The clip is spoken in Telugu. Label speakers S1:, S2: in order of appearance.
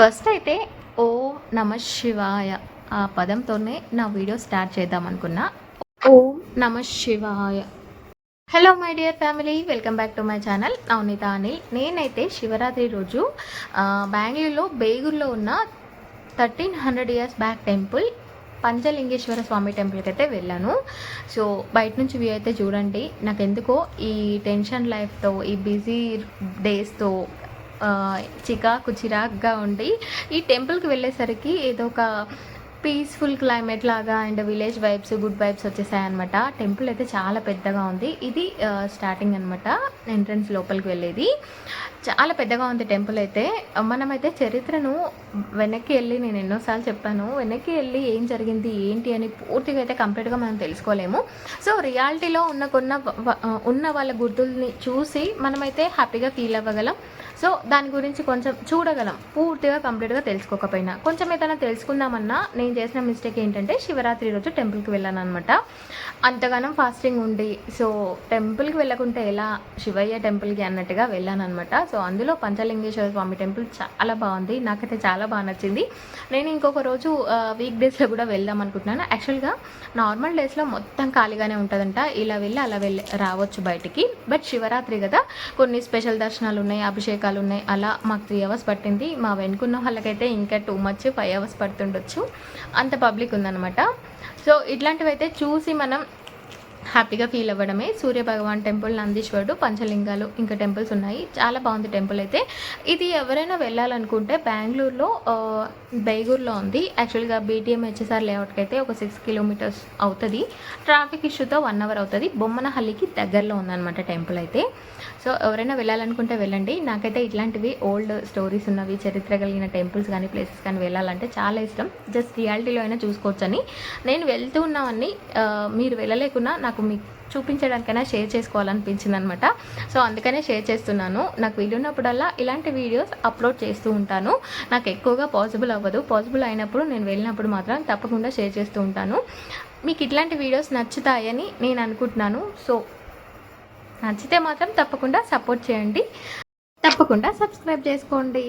S1: ఫస్ట్ అయితే ఓ నమ శివాయ. ఆ పదంతోనే నా వీడియో స్టార్ట్ చేద్దాం అనుకున్నా. ఓం నమ శివాయ. Hello my dear family welcome back to my channel Navaneetha Anil. నేనైతే శివరాత్రి రోజు బెంగళూరులో బేగూరులో ఉన్న thirteen hundred years back temple Panchalingeshwara Swamy టెంపుల్కి అయితే వెళ్ళాను. సో బయట నుంచి వ్యూ అయితే చూడండి. నాకు ఎందుకో ఈ టెన్షన్ లైఫ్తో ఈ బిజీ డేస్తో చికాకు చిరాకుగా ఉండి ఈ టెంపుల్కి వెళ్ళేసరికి ఏదో ఒక పీస్ఫుల్ క్లైమేట్ లాగా and village vibes good vibes వచ్చేసాయి అనమాట టెంపుల్ అయితే చాలా పెద్దగా ఉంది. ఇది స్టార్టింగ్ అనమాట ఎంట్రన్స్ లోపలికి వెళ్ళేది. చాలా పెద్దగా ఉంది టెంపుల్ అయితే. మనమైతే చరిత్రను వెనక్కి వెళ్ళి నేను ఎన్నోసార్లు చెప్పాను. వెనక్కి వెళ్ళి ఏం జరిగింది ఏంటి అని పూర్తిగా అయితే కంప్లీట్గా మనం తెలుసుకోలేము. సో రియాలిటీలో ఉన్న కొన్న ఉన్న వాళ్ళ గుర్తుల్ని చూసి మనమైతే హ్యాపీగా ఫీల్ అవ్వగలం. సో దాని గురించి కొంచెం చూడగలం. పూర్తిగా కంప్లీట్గా తెలుసుకోకపోయినా. కొంచెం ఏదైనా తెలుసుకుందామన్నా నేను నేను చేసిన మిస్టేక్ ఏంటంటే శివరాత్రి రోజు టెంపుల్కి వెళ్ళాను అనమాట అంతగానం ఫాస్టింగ్ ఉండి సో టెంపుల్కి వెళ్ళకుంటే ఎలా శివయ్య టెంపుల్కి అన్నట్టుగా వెళ్ళాను అనమాట సో అందులో పంచలింగేశ్వర స్వామి టెంపుల్ చాలా బాగుంది నాకైతే చాలా బాగా నచ్చింది. నేను ఇంకొక రోజు వీక్ డేస్లో కూడా వెళ్దాం అనుకుంటున్నాను. యాక్చువల్గా నార్మల్ డేస్లో మొత్తం ఖాళీగానే ఉంటుందంట. ఇలా వెళ్ళి అలా వెళ్ళి రావచ్చు బయటికి. బట్ శివరాత్రి కదా కొన్ని స్పెషల్ దర్శనాలు ఉన్నాయి అభిషేకాలు ఉన్నాయి. అలా మాకు త్రీ అవర్స్ పట్టింది. మా వెనుకున్న వాళ్ళకైతే ఇంకా టూ మచ్ ఫైవ్ అవర్స్ పడుతుండొచ్చు. అంత పబ్లిక్ ఉందన్నమాట. సో ఇట్లాంటివి అయితే చూసి మనం హ్యాపీగా ఫీల్ అవ్వడమే. సూర్య భగవాన్ టెంపుల్ నందీశ్వరుడు పంచలింగాలు ఇంకా టెంపుల్స్ ఉన్నాయి. చాలా బాగుంది టెంపుల్ అయితే. ఇది ఎవరైనా వెళ్ళాలనుకుంటే బెంగళూరులో ఆ, బైగూర్లో ఉంది. యాక్చువల్గా బీటీఎం హెచ్ఎస్ఆర్ లేఅవుట్కి అయితే ఒక సిక్స్ కిలోమీటర్స్ అవుతుంది. ట్రాఫిక్ ఇష్యూతో వన్ అవర్ అవుతుంది. బొమ్మనహల్లికి దగ్గరలో ఉందన్నమాట టెంపుల్ అయితే. సో ఎవరైనా వెళ్ళాలనుకుంటే వెళ్ళండి. నాకైతే ఇట్లాంటివి ఓల్డ్ స్టోరీస్ ఉన్నవి చరిత్ర కలిగిన టెంపుల్స్ కానీ ప్లేసెస్ కానీ వెళ్ళాలంటే చాలా ఇష్టం. జస్ట్ రియాలిటీలో అయినా చూసుకోవచ్చని. నేను వెళ్తూ ఉన్నామని మీరు వెళ్ళలేకున్నా నాకు మీకు చూపించడానికైనా షేర్ చేసుకోవాలనిపించింది అనమాట సో అందుకనే షేర్ చేస్తున్నాను. నాకు వీలున్నప్పుడల్లా ఇలాంటి వీడియోస్ అప్లోడ్ చేస్తూ ఉంటాను. నాకు ఎక్కువగా పాసిబుల్ అవ్వదు. పాసిబుల్ అయినప్పుడు నేను వెళ్ళినప్పుడు మాత్రం తప్పకుండా షేర్ చేస్తూ ఉంటాను. మీకు ఇట్లాంటి వీడియోస్ నచ్చుతాయని నేను అనుకుంటున్నాను. సో నచ్చితే మాత్రం తప్పకుండా సపోర్ట్ చేయండి. తప్పకుండా సబ్స్క్రైబ్ చేసుకోండి.